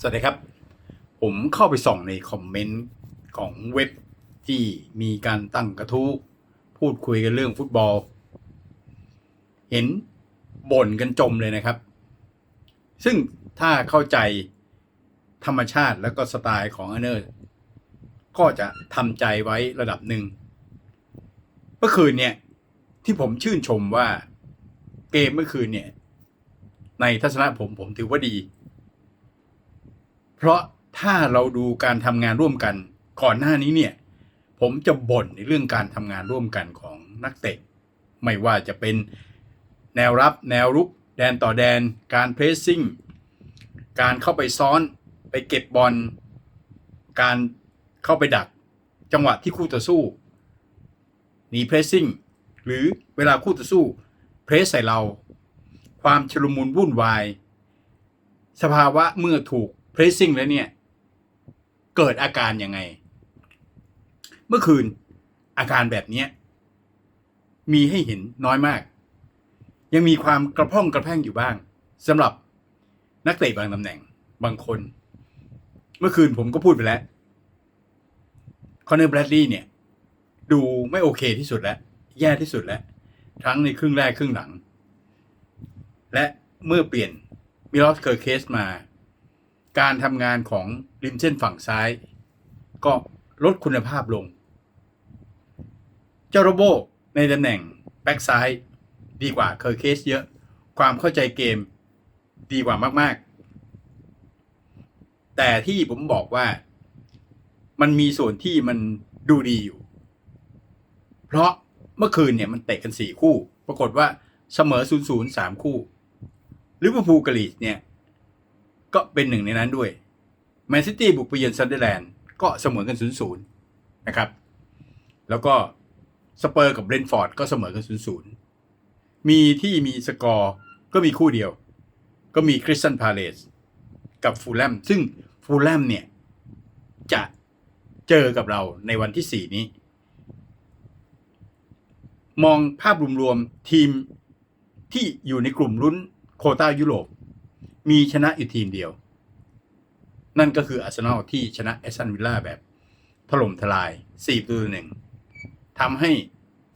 สวัสดีครับ ผมเข้าไปส่องในคอมเมนต์ของเว็บที่มีการตั้งกระทู้พูดคุยกันเรื่องฟุตบอล เห็นบ่นกันจมเลยนะครับ ซึ่งถ้าเข้าใจธรรมชาติแล้วก็สไตล์ของอเนอร์ ก็จะทำใจไว้ระดับหนึ่งเมื่อคืนเนี่ยที่ผมชื่นชมว่าเกมเมื่อคืนเนี่ย ในทัศนะผมผมถือว่าดี เพราะถ้าเราดูการทำงานร่วมกัน ก่อนหน้านี้เนี่ย ผมจะบ่นในเรื่องการทำงานร่วมกันของนักเตะ ไม่ว่าจะเป็นแนวรับแนวรุก แดนต่อแดน การเพรสซิ่ง การเข้าไปซ้อนไปเก็บบอล การเข้าไปดัก จังหวะที่คู่ต่อสู้หนีเพรสซิ่ง หรือเวลาคู่ต่อสู้ เพรสใส่เรา ความชุลมุนวุ่นวาย สภาวะเมื่อถูก เพรสซิ่งแล้วเนี่ย เกิดอาการยังไง เมื่อคืนอาการแบบนี้มีให้เห็นน้อยมาก ยังมีความกระพร่องกระแพงอยู่บ้างสำหรับนักเตะบางตำแหน่งบางคน เมื่อคืนผมก็พูดไปแล้วคอนเนอร์แบรดลีย์เนี่ย ดูไม่โอเคที่สุดแล้ว แย่ที่สุดแล้ว ทั้งในครึ่งแรกครึ่งหลัง และเมื่อเปลี่ยนมิลอสเคอร์เคสมา การทำงานของริมเส้นฝั่งซ้าย ก็ลดคุณภาพลง เจ้าโรโบในตำแหน่งแบ็กซ้ายดีกว่าเคอร์เคสเยอะ ความเข้าใจเกมดีกว่ามาก ๆ แต่ที่ผมบอกว่ามันมีส่วนที่มันดูดีอยู่ เพราะเมื่อคืนเนี่ยมันเตะกันสี่คู่ ปรากฏว่าเสมอ0ูนย์สามคู่ลิเวอร์พูลกับลีดเนี่ย ก็เป็นหนึ่งในนั้นด้วยแมนซิตี้บุกไปเยือนซันเดอร์แลนด์ก็เสมอกัน0ูนย์นะครับ แล้วก็สเปอร์กับเบรนฟอร์ดก็เสมอกัน0ูนย์มีที่มีสกอร์ก็มีคู่เดียว ก็มีคริสตันพาเลสกับฟูลแลมซึ่งฟูลแลมเนี่ย จะเจอกับเราในวันที่ 4 นี้ มองภาพรวมๆทีมที่อยู่ในกลุ่มลุ้นโคต้ายุโรป มีชนะอยู่ทีมเดียว นั่นก็คืออาร์เซนอลที่ชนะแอสตันวิลล่าแบบถล่มทลาย4ประตูหนึ่งทำให้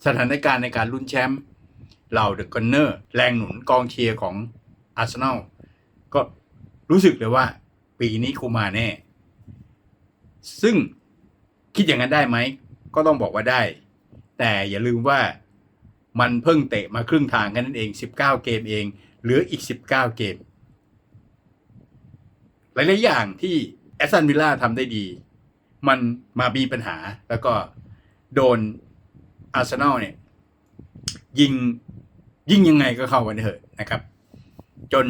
สถานการณ์ในการลุ้นแชมป์เหล่าเดอะกอนเนอร์แรงหนุนกองเชียร์ของอาร์เซนอลก็รู้สึกเลยว่า ปีนี้คูมาแน่ ซึ่งคิดอย่างนั้นได้ไหม ก็ต้องบอกว่าได้ แต่อย่าลืมว่ามันเพิ่งเตะมาครึ่งทางแค่นั้นเอง 19 เกมเอง เหลืออีก 19 เกม ลายๆอย่างที่แอสตันวิลล่าทำได้ดี มันมามีปัญหาแล้วก็โดนอาร์เซนอลเนี่ย ยิงยิงยังไงก็เข้ากันเถอะนะครับ จน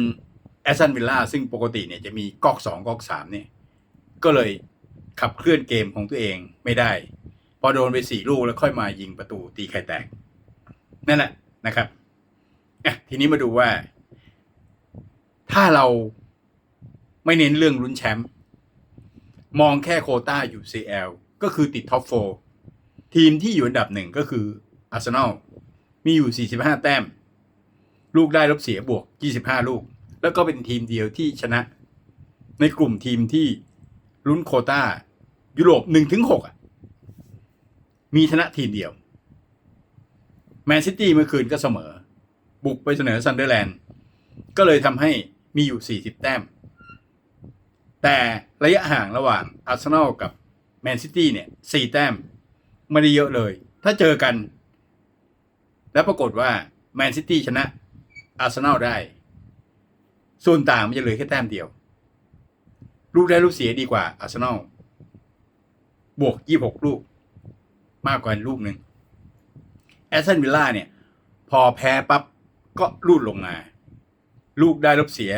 แอสตันวิลล่าซึ่งปกติเนี่ยจะมีก๊อกสองก๊อกสามเนี่ย ก็เลยขับเคลื่อนเกมของตัวเองไม่ได้ พอโดนไปสี่ลูกแล้วค่อยมายิงประตูตีไข่แตก นั่นแหละนะครับทีนี้มาดูว่า ถ้าเรา ไม่เน้นเรื่องลุ้นแชมป์มองแค่โคต้า UCL ก็คือติดท็อปโฟทีมที่อยู่อันดับหนึ่งก็คืออาร์เซนอลมีอยู่ 45 แต้ม ลูกได้ลบเสียบวก 25 ลูก แล้วก็เป็นทีมเดียวที่ชนะ ในกลุ่มทีมที่ลุ้นโคต้า ยุโรป1ถึง6มีชนะทีมเดียว แมนซิตี้เมื่อคืนก็เสมอ บุกไปเสนอซันเดอร์แลนด์ ก็เลยทำให้มีอยู่ 40 แต้ม แต่ระยะห่างระหว่างอาร์เซนอลกับแมนซิตี้เนี่ย4แต้มไม่ได้เยอะเลย ถ้าเจอกัน แล้วปรากฏว่าแมนซิตี้ชนะอาร์เซนอลได้ ส่วนต่างมันจะเหลือแค่แต้มเดียว ลูกได้ลูกเสียดีกว่าอาร์เซนอลบวก26ลูก มากกว่าลูกหนึ่งแอสตันวิลล่าเนี่ย พอแพ้ปั๊บก็ลูดลงมา ลูกได้ลบเสีย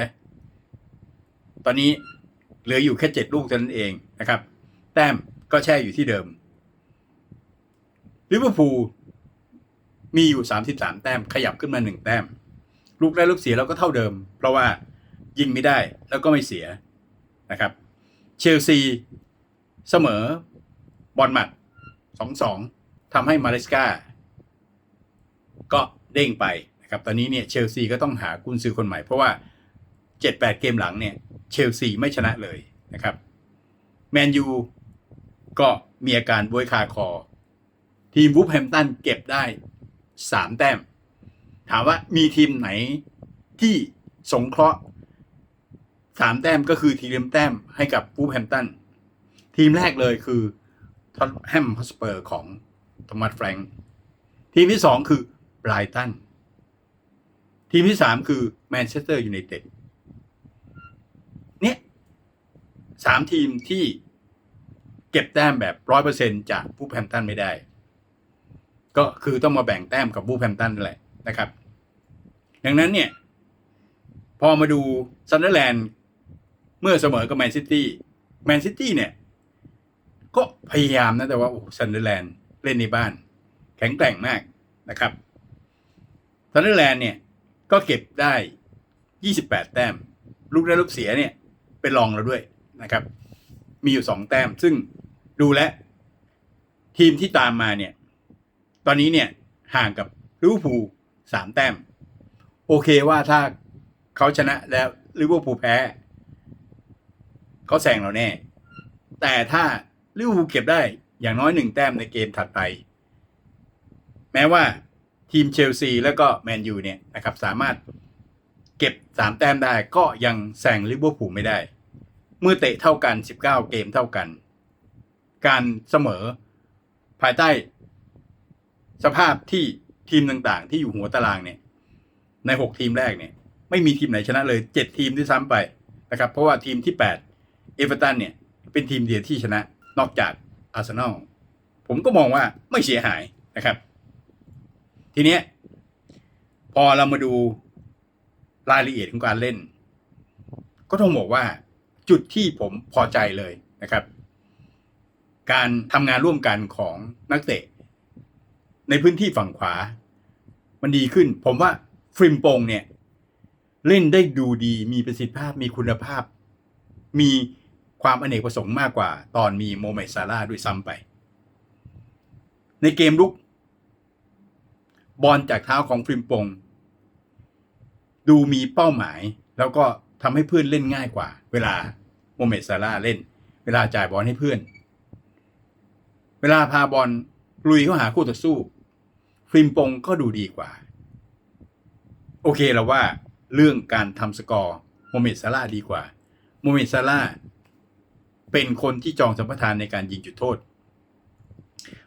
ตอนนี้ เหลืออยู่แค่เจ็ดลูกเท่านั้นเองนะครับ แต้มก็แช่อยู่ที่เดิมลิเวอร์พูลมีอยู่สามสิบสามแต้มขยับขึ้นมาหนึ่งแต้ม ลูกได้ลูกเสียแล้วก็เท่าเดิม เพราะว่ายิงไม่ได้แล้วก็ไม่เสียนะครับ เชลซีเสมอบอลหมัดสองสองทำให้มาเลสกาก็เด้งไปนะครับ ตอนนี้เนี่ยเชลซีก็ต้องหากุนซือคนใหม่ เพราะว่า 7-8 เกมหลังเนี่ย เชลซีไม่ชนะเลยนะครับแมนยูก็มีอาการบวยคาคอ ทีมวูฟแฮมตันเก็บได้สามแต้ม ถามว่ามีทีมไหนที่สงเคราะห์สามแต้มก็คือทีมแต้มให้กับวูฟแฮมตัน ทีมแรกเลยคือท็อตแฮมฮอสเปอร์ของโทมัสแฟรงค์ทีมที่สองคือไบรตันทีมที่สามคือแมนเชสเตอร์ยูไนเต็ดเนี่ย สามทีมที่เก็บแต้มแบบร้อยเปอร์เซ็นจากวูแฮมตันไม่ได้ ก็คือต้องมาแบ่งแต้มกับวูแฮมตันนั่นแหละนะครับ ดังนั้นเนี่ย พอมาดูซันเดอร์แลนด์เมื่อเสมอกับแมนซิตี้แมนซิตี้เนี่ย ก็พยายามนะแต่ว่าโอ้ซันเดอร์แลนด์เล่นในบ้าน แข็งแกร่งมากนะครับซันเดอร์แลนด์เนี่ย ก็เก็บได้ 28 แต้ม ลูกได้ลูกเสียเนี่ย เป็นรองเราด้วย นะครับ มีอยู่2แต้ม ซึ่งดูแลทีมที่ตามมาเนี่ย ตอนนี้เนี่ยห่างกับลิเวอร์พูลสามแต้ม โอเคว่าถ้าเขาชนะแล้วลิเวอร์พูลแพ้เขาแซงเราแน่ แต่ถ้าลิเวอร์พูลเก็บได้อย่างน้อยหนึ่งแต้มในเกมถัดไป แม้ว่าทีมเชลซีแล้วก็แมนยูเนี่ยนะครับสามารถเก็บสามแต้มได้ก็ยังแซงลิเวอร์พูลไม่ได้ เมื่อเตะเท่ากัน 19 เกมเท่ากัน การเสมอภายใต้ สภาพที่ทีมต่างๆ ที่อยู่หัวตารางเนี่ย ใน 6 ทีมแรกเนี่ย ไม่มีทีมไหนชนะเลย 7 ทีมที่ซ้ำไปนะครับ เพราะว่าทีมที่ 8 เอเวอร์ตันเนี่ย เป็นทีมเดียวที่ชนะ นอกจากอาร์เซนอลผมก็มองว่าไม่เสียหายนะครับ ทีเนี้ยพอเรามาดูรายละเอียดของการเล่น ก็ต้องบอกว่า จุดที่ผมพอใจเลยนะครับ การทำงานร่วมกันของนักเตะ ในพื้นที่ฝั่งขวา มันดีขึ้น ผมว่าฟริมปงเนี่ย เล่นได้ดูดีมีประสิทธิภาพมีคุณภาพ มีความอเนกประสงค์มากกว่า ตอนมีโมเมซาร่าด้วยซ้ำไป ในเกมลุก บอลจากเท้าของฟริมปง ดูมีเป้าหมายแล้วก็ ทำให้เพื่อนเล่นง่ายกว่า เวลาโมเมดซาร่าเล่น เวลาจ่ายบอลให้เพื่อน เวลาพาบอลลุยเข้าหาคู่ต่อสู้ฟริมปงก็ดูดีกว่า โอเคเราว่าเรื่องการทำสกอร์โมเมดซาร่าดีกว่าโมเมดซาร่าเป็นคนที่จองสัมปทานในการยิงจุดโทษ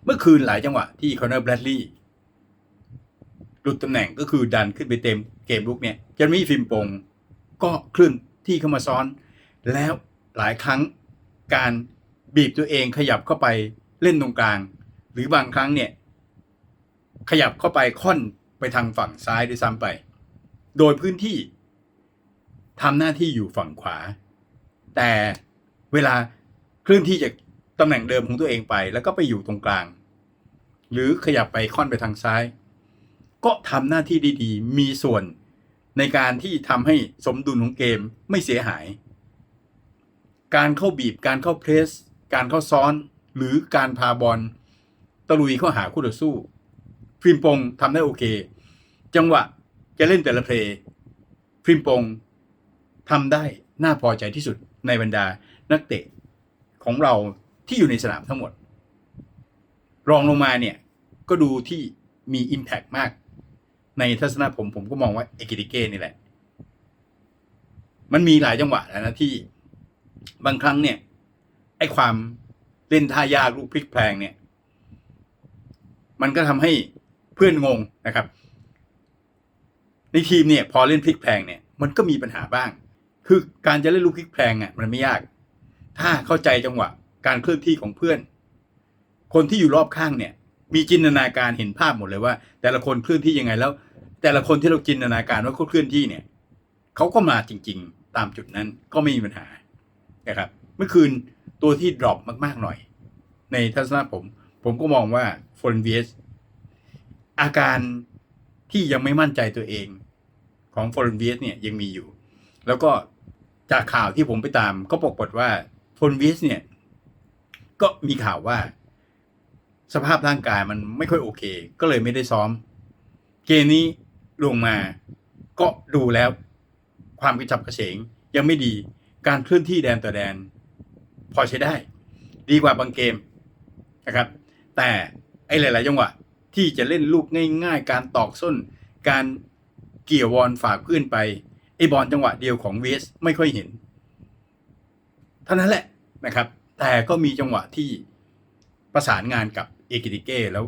เมื่อคืนหลายจังหวะที่คอนเนอร์แบรดลีย์หลุดตำแหน่งก็คือดันขึ้นไปเต็มเกมลุกเนี่ยจะมีฟิล์มปง ก็เคลื่อนที่เข้ามาซ้อน แล้วหลายครั้งการบีบตัวเองขยับเข้าไปเล่นตรงกลาง หรือบางครั้งเนี่ยขยับเข้าไปค่อนไปทางฝั่งซ้ายด้วยซ้ำไป โดยพื้นที่ทำหน้าที่อยู่ฝั่งขวา แต่เวลาเคลื่อนที่จากตำแหน่งเดิมของตัวเองไป แล้วก็ไปอยู่ตรงกลาง หรือขยับไปค่อนไปทางซ้าย ก็ทำหน้าที่ดีๆ มีส่วน ในการที่ทำให้สมดุลของเกมไม่เสียหาย การเข้าบีบการเข้าเพรส การเข้าซ้อน หรือการพาบอลตะลุยเข้าหาคู่ต่อสู้ฟิล์มปงทำได้โอเค จังหวะจะเล่นแต่ละเพลย์ฟิล์มปงทำได้น่าพอใจที่สุดในบรรดานักเตะของเราที่อยู่ในสนามทั้งหมด รองลงมาเนี่ย ก็ดูที่มี Impact มาก ในทัศนะผมผมก็มองว่าเอกิติเก้นี่แหละ มันมีหลายจังหวะแล้วนะที่บางครั้งเนี่ย ไอ้ความเล่นท่ายากลูกพลิกแพลงเนี่ย มันก็ทำให้เพื่อนงงนะครับ ในทีมเนี่ย พอเล่นพลิกแพลงเนี่ย มันก็มีปัญหาบ้าง คือการจะเล่นลูกพลิกแพลงอะ มันไม่ยาก ถ้าเข้าใจจังหวะ การเคลื่อนที่ของเพื่อน คนที่อยู่รอบข้างเนี่ย มีจินตนาการเห็นภาพหมดเลยว่า แต่ละคนเคลื่อนที่ยังไงแล้ว แต่ละคนที่เราจินตนาการว่าเขาเคลื่อนที่เนี่ยเขาก็มาจริง ๆ ตามจุดนั้นก็ไม่มีปัญหานะครับ เมื่อคืนตัวที่ดรอปมากๆหน่อย ในทัศนะผม ผมก็มองว่าฟอนเวียสอาการที่ยังไม่มั่นใจตัวเองของฟอนเวียสเนี่ยยังมีอยู่ แล้วก็จากข่าวที่ผมไปตาม ก็ปรากฏว่าฟอนเวียสเนี่ย ก็มีข่าวว่า สภาพร่างกายมันไม่ค่อยโอเค ก็เลยไม่ได้ซ้อม เกมนี้ ลงมา ก็ดูแล้วความกระฉับกระเฉงยังไม่ดีการเคลื่อนที่แดนต่อแดน พอใช้ได้ ดีกว่าบางเกมนะครับ แต่ไอ้หลาย ๆ จังหวะที่จะเล่นลูกง่าย ๆ การตอกส้น การเกี่ยวบอลฝากเพื่อนไปไอ้บอลจังหวะเดียวของเวสไม่ค่อยเห็นเท่านั้นแหละนะครับ แต่ก็มีจังหวะที่ประสานงานกับเอกิติเก้แล้ว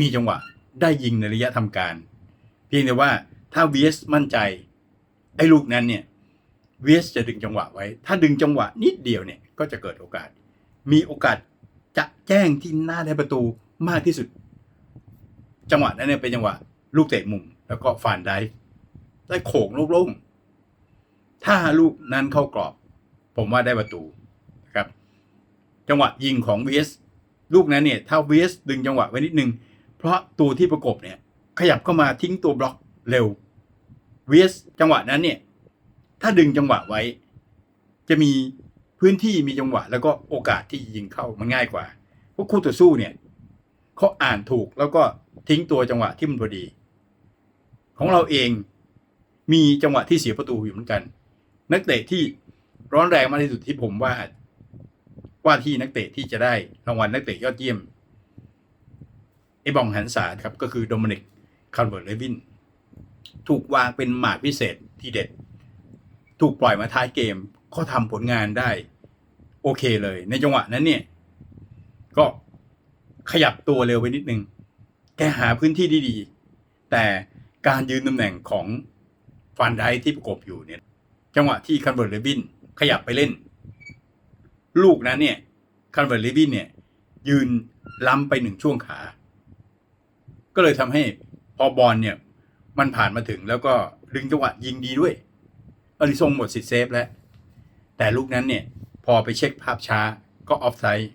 มีจังหวะได้ยิงในระยะทำการ พียงแต่ว่าถ้า VS มั่นใจ ไอ้ลูกนั้นเนี่ย VS จะดึงจังหวะไว้ ถ้าดึงจังหวะนิดเดียวเนี่ยก็จะเกิดโอกาส มีโอกาสจะแจ้งที่หน้าได้ประตูมากที่สุด จังหวะนั้นเนี่ยเป็นจังหวะ ลูกเตะมุม แล้วก็ฟานได้ได้โขงโล่งๆถ้าลูกนั้นเข้ากรอบ ผมว่าได้ประตูนะครับ จังหวะยิงของ VS ลูกนั้นเนี่ยถ้า VS ดึงจังหวะไว้นิดนึง เพราะตัวที่ประกบเนี่ย ขยับเข้ามาทิ้งตัวบล็อกเร็ว VS จังหวะนั้นเนี่ย ถ้าดึงจังหวะไว้ จะมีพื้นที่มีจังหวะ แล้วก็โอกาสที่ยิงเข้ามันง่ายกว่าพวกคู่ต่อสู้เนี่ยเขาอ่านถูกแล้วก็ทิ้งตัวจังหวะที่มันพอดี ของเราเองมีจังหวะที่เสียประตูอยู่เหมือนกัน นักเตะที่ร้อนแรงมากที่สุดที่ผมว่า ว่าที่นักเตะที่จะได้รางวัลนักเตะยอดเยี่ยมไอ้บองหันสาครับก็คือโดมินิก คาร์เบิร์ตเลวินถูกวางเป็นหมากพิเศษที่เด็ด ถูกปล่อยมาท้ายเกมก็ทำผลงานได้ โอเคเลย ในจังหวะนั้นเนี่ย ก็ขยับตัวเร็วไปนิดนึง แกหาพื้นที่ดีๆ แต่การยืนตำแหน่งของฟันไดที่ประกบอยู่เนี่ย จังหวะที่คันเบิร์ตเลวินขยับไปเล่น ลูกนั้นเนี่ยคันเบิร์ตเลวินเนี่ย ยืนล้ำไปหนึ่งช่วงขา ก็เลยทำให้ พอบอลเนี่ย มันผ่านมาถึงแล้วก็ดึงจังหวะยิงดีด้วยอลิซงหมดสิทธิ์เซฟแล้ว แต่ลูกนั้นเนี่ย พอไปเช็คภาพช้าก็ออฟไซด์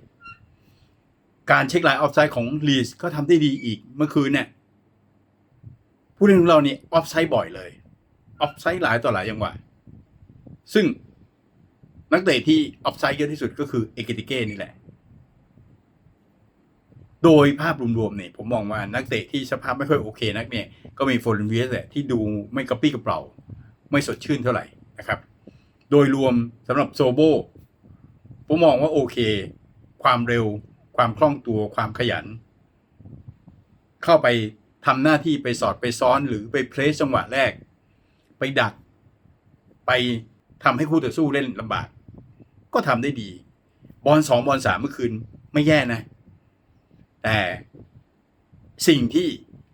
การเช็คลน์ออฟไซด์ของลีสก็ทำได้ดีอีกเมื่อคืนเนี่ยผู้เล่นของเราเนี่ยออฟไซด์บ่อยเลยออฟไซด์หลายต่อหลายจังหวะซึ่งนักเตะที่ออฟไซด์เยอะที่สุดก็คือเอเกติเก้นี่แหละ โดยภาพรวมๆเนี่ยผมมองว่านักเตะที่สภาพไม่ค่อยโอเคนักเนี่ยก็มีโฟลนเวียสแหละที่ดูไม่กระปี้กระเป๋าไม่สดชื่นเท่าไหร่นะครับ โดยรวมสำหรับโซโบผมมองว่าโอเค ความเร็ว ความคล่องตัวความขยัน เข้าไปทำหน้าที่ไปสอดไปซ้อนหรือไปเพลสจังหวะแรก ไปดัก ไปทำให้คู่ต่อสู้เล่นลำบาก ก็ทำได้ดี บอลสองบอลสามเมื่อคืนไม่แย่นะ แต่สิ่งที่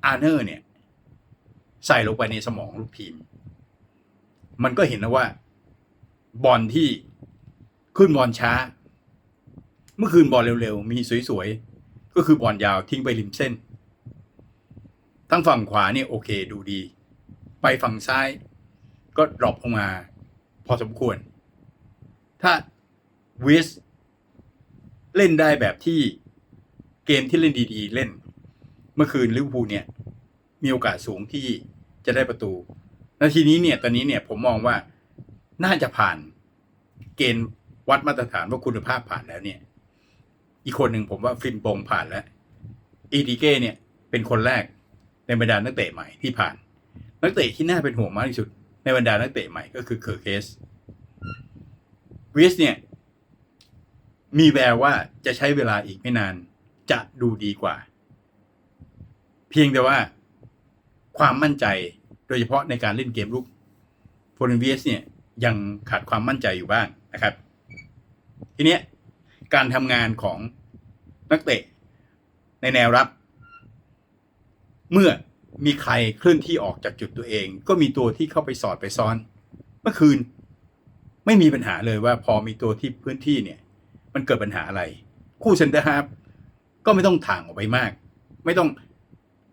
อาร์เนอร์เนี่ย ใส่ลงไปในสมองลูกทีม มันก็เห็นนะว่า บอลที่ขึ้นบอลช้า เมื่อคืนบอลเร็วๆ มีสวยๆ ก็คือบอลยาวทิ้งไปริมเส้น ทั้งฝั่งขวาเนี่ยโอเคดูดี ไปฝั่งซ้ายก็ดรอปลงมา พอสมควร ถ้าวิสเล่นได้แบบที่ เกมที่เล่นดีๆ เล่น เมื่อคืนลิเวอร์พูลเนี่ย มีโอกาสสูงที่จะได้ประตูนาทีนี้เนี่ย ตอนนี้เนี่ยผมมองว่าน่าจะผ่านเกณฑ์วัดมาตรฐานว่าคุณภาพผ่านแล้วเนี่ย อีกคนหนึ่งผมว่าฟินปงผ่านแล้วอีดีเก้เนี่ย เป็นคนแรกในบรรดานักเตะใหม่ที่ผ่าน นักเตะที่น่าเป็นห่วงมากที่สุด ในบรรดานักเตะใหม่ก็คือเคอร์เคสวิสเนี่ย มีแววว่าจะใช้เวลาอีกไม่นาน จะดูดีกว่า เพียงแต่ว่าความมั่นใจโดยเฉพาะในการเล่นเกมลุกโฟนเวีสเนี่ยยังขาดความมั่นใจอยู่บ้างนะครับ ทีเนี้ยการทำงานของนักเตะในแนวรับ เมื่อมีใครเคลื่อนที่ออกจากจุดตัวเอง ก็มีตัวที่เข้าไปสอดไปซ้อน เมื่อคืนไม่มีปัญหาเลยว่าพอมีตัวที่พื้นที่เนี่ย มันเกิดปัญหาอะไร คู่เซนเตอร์ฮาร์ ก็ไม่ต้องถ่างออกไปมาก ไม่ต้อง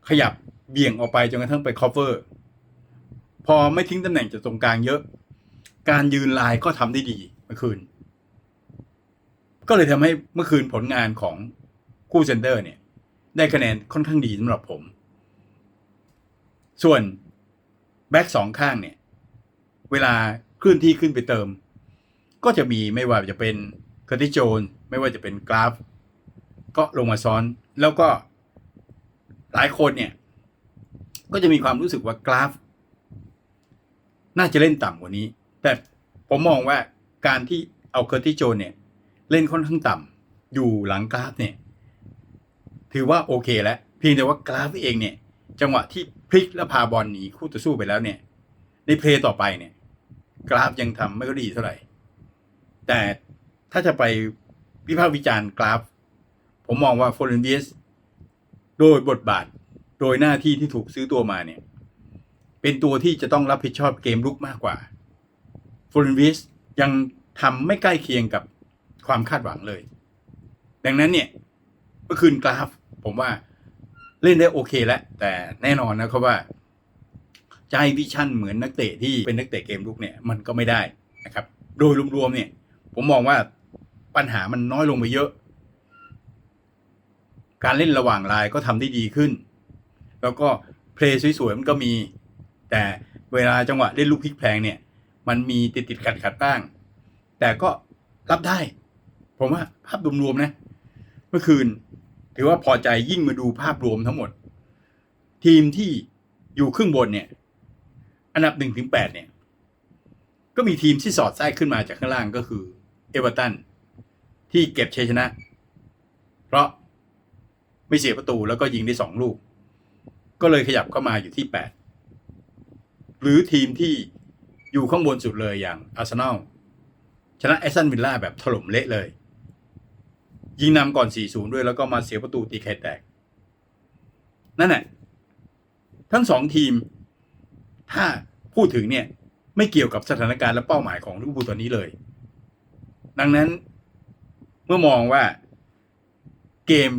ขยับเบี่ยงออกไปจนกระทั่งไป cover พอไม่ทิ้งตำแหน่งจากตรงกลางเยอะ การยืนลายก็ทำได้ดีเมื่อคืน ก็เลยทำให้เมื่อคืนผลงานของคู่เซนเตอร์เนี่ย ได้คะแนนค่อนข้างดีสำหรับผม ส่วนแบ็กสองข้างเนี่ย เวลาเคลื่อนที่ขึ้นไปเติม ก็จะมีไม่ว่าจะเป็นเคอร์ติโจน ไม่ว่าจะเป็นกราฟ ก็ลงมาซ้อนแล้วก็หลายคนเนี่ย ก็จะมีความรู้สึกว่ากราฟ น่าจะเล่นต่ำกว่านี้ แต่ผมมองว่าการที่เอาเคอร์ติโจนเนี่ย เล่นค่อนข้างต่ำอยู่หลังกราฟเนี่ย ถือว่าโอเคแล้ว เพียงแต่ว่ากราฟเองเนี่ย จังหวะที่พลิกและพาบอลหนีคู่ต่อสู้ไปแล้วเนี่ย ในเพลย์ต่อไปเนี่ย กราฟยังทำไม่ก็ดีเท่าไหร่ แต่ถ้าจะไปวิพากษ์วิจารณ์กราฟ ผมมองว่าโฟลเรนเดียสโดยบทบาทโดยหน้าที่ที่ถูกซื้อตัวมาเนี่ย เป็นตัวที่จะต้องรับผิดชอบเกมลุกมากกว่าโฟลเรนเดียสยังทำไม่ใกล้เคียงกับความคาดหวังเลย ดังนั้นเนี่ยเมื่อคืนกราฟ ผมว่าเล่นได้โอเคแล้ว แต่แน่นอนนะครับว่าจะให้วิชั่นเหมือนนักเตะที่เป็นนักเตะเกมลุกเนี่ยมันก็ไม่ได้นะครับ โดยรวมๆเนี่ย ผมมองว่าปัญหามันน้อยลงไปเยอะ การเล่นระหว่างลายก็ทำได้ดีขึ้น แล้วก็เพลย์สวยๆมันก็มี แต่เวลาจังหวะเล่นลูกพลิกแพลงเนี่ย มันมีติดติดขัดขัดบ้าง แต่ก็รับได้ ผมว่าภาพรวมๆนะ เมื่อคืน ถือว่าพอใจยิ่งมาดูภาพรวมทั้งหมด ทีมที่อยู่ครึ่งบนเนี่ย อันดับหนึ่งถึงแปดเนี่ย ก็มีทีมที่สอดไส้ขึ้นมาจากข้างล่างก็คือ เอเวอร์ตันที่เก็บชัยชนะ เพราะ ไม่เสียประตูแล้วก็ยิงได้สองลูก ก็เลยขยับเข้ามาอยู่ที่แปดหรือทีมที่อยู่ข้างบนสุดเลยอย่างอาร์เซนอลชนะแอสตันวิลล่าแบบถล่มเละเลย ยิงนำก่อน 4-0 ด้วยแล้วก็มาเสียประตูตีไข่แตก นั่นแหละทั้งสองทีม ถ้าพูดถึงเนี่ย ไม่เกี่ยวกับสถานการณ์และเป้าหมายของลิเวอร์พูลตอนนี้เลย ดังนั้นเมื่อมองว่าเกม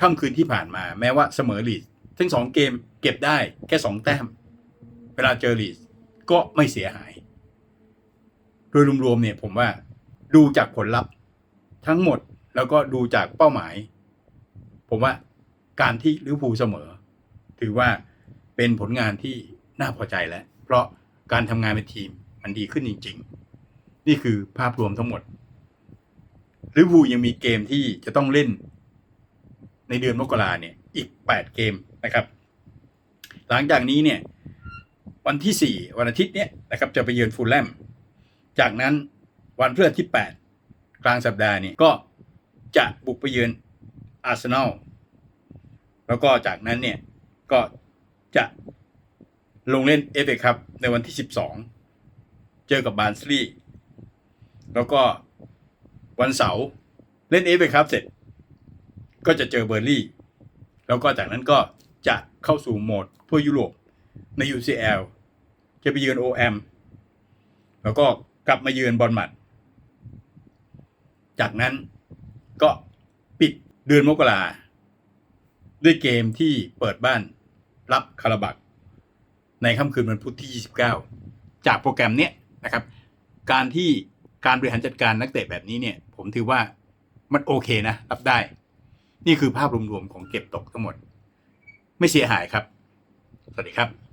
ค่ำคืนที่ผ่านมาแม้ว่าเสมอลีดทั้งสองเกมเก็บได้แค่สองแต้ม เวลาเจอลีดก็ไม่เสียหาย โดยรวมๆเนี่ยผมว่าดูจากผลลัพธ์ทั้งหมดแล้วก็ดูจากเป้าหมาย ผมว่าการที่ลิเวอร์พูลเสมอ ถือว่าเป็นผลงานที่น่าพอใจแล้ว เพราะการทำงานเป็นทีมมันดีขึ้นจริง ๆ นี่คือภาพรวมทั้งหมดลิเวอร์พูลยังมีเกมที่จะต้องเล่น ในเดือนมกราเนี่ยอีก 8 เกมนะครับ หลังจากนี้เนี่ยวันที่ 4 วันอาทิตย์เนี่ยนะครับจะไปเยือนฟูลแลมจากนั้นวันพฤหัสที่ 8 กลางสัปดาห์เนี่ยก็จะบุกไปเยือนอาร์เซนอลแล้วก็จากนั้นเนี่ยก็จะลงเล่นเอฟเอครับในวันที่ 12 เจอกับบาร์นสลีย์แล้วก็วันเสาร์เล่นเอฟเอครับเสร็จ ก็จะเจอเบอร์ลี่ แล้วก็จากนั้นก็จะเข้าสู่โหมดทั่วยุโรปใน UCL จะไปเยือน OM แล้วก็กลับมาเยือนบอลหมัด จากนั้นก็ปิดเดือนมกราด้วยเกมที่เปิดบ้านรับคาราบัก ในค่ำคืนวันพุธที่ 29 จากโปรแกรมเนี้ยนะครับ การที่การบริหารจัดการนักเตะแบบนี้เนี่ย ผมถือว่ามันโอเคนะ รับได้ นี่คือภาพรวมๆของเก็บตกทั้งหมด ไม่เสียหายครับ สวัสดีครับ